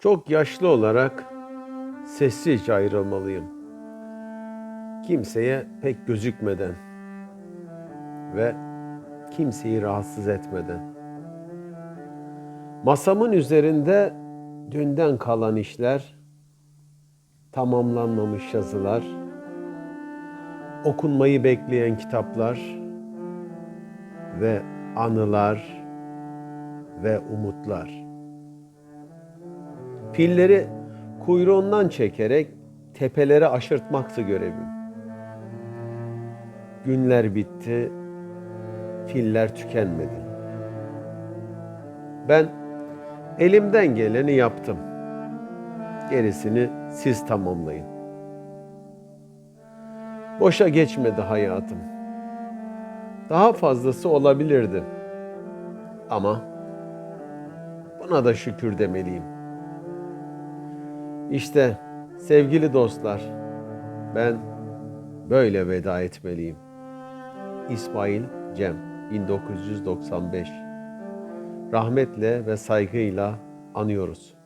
Çok yaşlı olarak sessizce ayrılmalıyım. Kimseye pek gözükmeden ve kimseyi rahatsız etmeden. Masamın üzerinde dünden kalan işler, tamamlanmamış yazılar, okunmayı bekleyen kitaplar ve anılar ve umutlar. Pilleri kuyruğundan çekerek tepelere aşırtmaktı görevim. Günler bitti, filler tükenmedi. Ben elimden geleni yaptım. Gerisini siz tamamlayın. Boşa geçmedi hayatım. Daha fazlası olabilirdi. Ama buna da şükür demeliyim. İşte sevgili dostlar, ben böyle veda etmeliyim. İsmail Cem 1995 Rahmetle ve saygıyla anıyoruz.